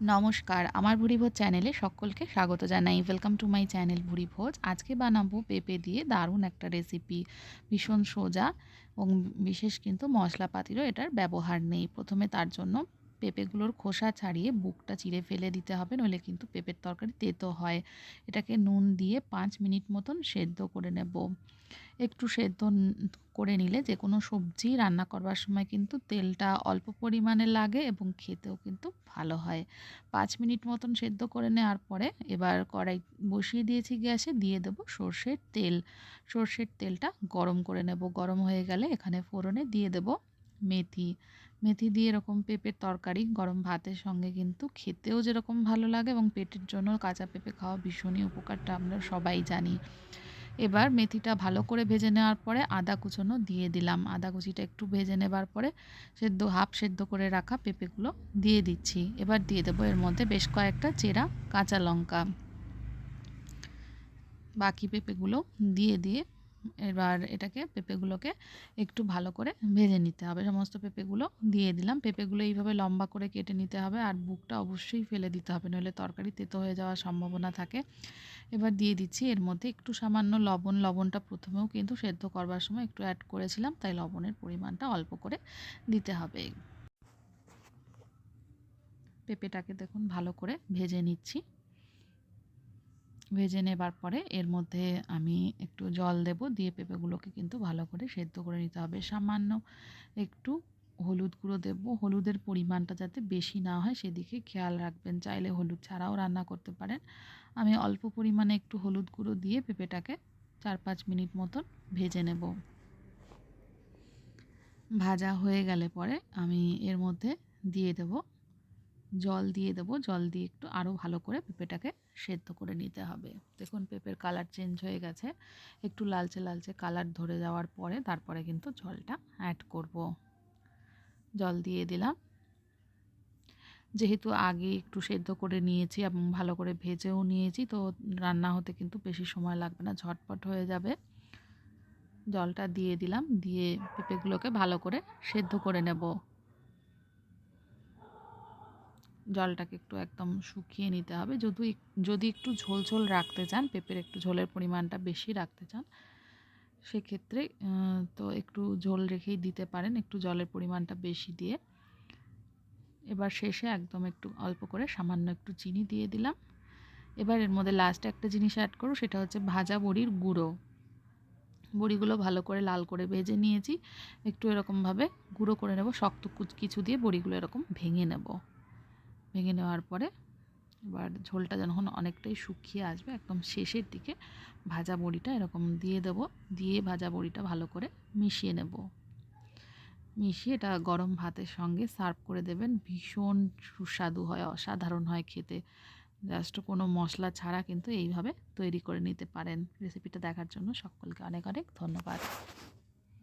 নমস্কার, আমার ভুড়ি ভোজ চ্যানেলে সকলকে স্বাগত জানাই। ওয়েলকাম টু মাই চ্যানেল ভুড়ি ভোজ। আজকে বানাবো পেঁপে দিয়ে দারুণ একটা রেসিপি ভীষণ সোজা এবং বিশেষ কিন্তু মশলাপাতিরও এটার ব্যবহার নেই। প্রথমে তার জন্য পেঁপেগুলোর খোসা ছাড়িয়ে বুকটা চিড়ে ফেলে দিতে হবে, নইলে কিন্তু পেঁপের তরকারি তেতো হয়। এটাকে নুন দিয়ে পাঁচ মিনিট মতন সেদ্ধ করে নেব। একটু সেদ্ধ করে নিলে যে কোনো সবজি রান্না করবার সময় কিন্তু তেলটা অল্প পরিমাণে লাগে এবং খেতেও কিন্তু ভালো হয়। পাঁচ মিনিট মতন সেদ্ধ করে নেওয়ার পরে এবার কড়াই বসিয়ে দিয়েছি গ্যাসে, দিয়ে দেব সর্ষের তেল। সর্ষের তেলটা গরম করে নেব। গরম হয়ে গেলে এখানে ফোড়নে দিয়ে দেব মেথি। মেথি দিয়ে এরকম পেঁপের তরকারি, গরম ভাতের সঙ্গে কিন্তু খেতেও যেরকম ভালো লাগে এবং পেটের জন্য কাঁচা পেঁপে খাওয়া ভীষণই উপকারটা আমরা সবাই জানি। এবার মেথিটা ভালো করে ভেজে নেওয়ার পরে আদা কুচনো দিয়ে দিলাম। আদা কুচিটা একটু ভেজে নেবার পরে সেদ্ধ, হাফ সেদ্ধ করে রাখা পেঁপেগুলো দিয়ে দিচ্ছি। এবার দিয়ে দেবো এর মধ্যে বেশ কয়েকটা চেরা কাঁচা লঙ্কা। বাকি পেঁপেগুলো দিয়ে দিয়ে এবার এটাকে পেঁপেগুলোকে একটু ভালো করে ভেজে নিতে হবে। সমস্ত পেঁপেগুলো দিয়ে দিলাম। পেঁপেগুলো এইভাবে লম্বা করে কেটে নিতে হবে আর বুকটা অবশ্যই ফেলে দিতে হবে, নইলে তরকারি তেতো হয়ে যাওয়ার সম্ভাবনা থাকে। এবার দিয়ে দিচ্ছি এর মধ্যে একটু সামান্য লবণ। লবণটা প্রথমেও কিন্তু সেদ্ধ করবার সময় একটু অ্যাড করেছিলাম, তাই লবণের পরিমাণটা অল্প করে দিতে হবে। পেঁপেটাকে দেখুন ভালো করে ভেজে নিচ্ছি। ভেজে নেবার পরে এর মধ্যে আমি একটু জল দেব, দিয়ে পেঁপেগুলোকে কিন্তু ভালো করে সেদ্ধ করে নিতে হবে। সামান্য একটু হলুদ গুঁড়ো দেব। হলুদের পরিমাণটা যাতে বেশি না হয় সেদিকে খেয়াল রাখবেন। চাইলে হলুদ ছাড়াও রান্না করতে পারেন। আমি অল্প পরিমাণে একটু হলুদ গুঁড়ো দিয়ে পেঁপেটাকে চার পাঁচ মিনিট মতন ভেজে নেব। ভাজা হয়ে গেলে পরে আমি এর মধ্যে দিয়ে দেব জল দিয়ে দেবো। জল দিয়ে একটু আরও ভালো করে পেঁপেটাকে সেদ্ধ করে নিতে হবে। দেখুন, পেঁপের কালার চেঞ্জ হয়ে গেছে। একটু লালচে লালচে কালার ধরে যাওয়ার পরে তারপরে কিন্তু জলটা অ্যাড করব। জল দিয়ে দিলাম। যেহেতু আগে একটু সেদ্ধ করে নিয়েছি এবং ভালো করে ভেজেও নিয়েছি, তো রান্না হতে কিন্তু বেশি সময় লাগবে না, ঝটপট হয়ে যাবে। জলটা দিয়ে দিলাম, দিয়ে পেঁপেগুলোকে ভালো করে সেদ্ধ করে নেব। জলটাকে একটু একদম শুকিয়ে নিতে হবে। যদি যদি একটু ঝোল ঝোল রাখতে চান, পেঁপের একটু ঝোলের পরিমাণটা বেশি রাখতে চান, সেক্ষেত্রে তো একটু ঝোল রেখেই দিতে পারেন, একটু জলের পরিমাণটা বেশি দিয়ে। এবার শেষে একদম একটু অল্প করে সামান্য একটু চিনি দিয়ে দিলাম। এবার এর মধ্যে লাস্টে একটা জিনিস অ্যাড করো সেটা হচ্ছে ভাজা বড়ির গুঁড়ো। বড়িগুলো ভালো করে লাল করে ভেজে নিয়েছি। একটু এরকমভাবে গুঁড়ো করে নেব, শক্ত কিছু দিয়ে বড়িগুলো এরকম ভেঙে নেব। ভেঙে নেওয়ার পরে এবার ঝোলটা যখন অনেকটাই শুকিয়ে আসবে, একদম শেষের দিকে ভাজা বড়িটা এরকম দিয়ে দেব। দিয়ে ভাজা বড়িটা ভালো করে মিশিয়ে নেব। মিশিয়ে এটা গরম ভাতের সঙ্গে সার্ভ করে দেবেন। ভীষণ সুস্বাদু হয়, অসাধারণ হয় খেতে। জাস্ট কোনো মশলা ছাড়া কিন্তু এইভাবে তৈরি করে নিতে পারেন। রেসিপিটা দেখার জন্য সকলকে অনেক অনেক ধন্যবাদ।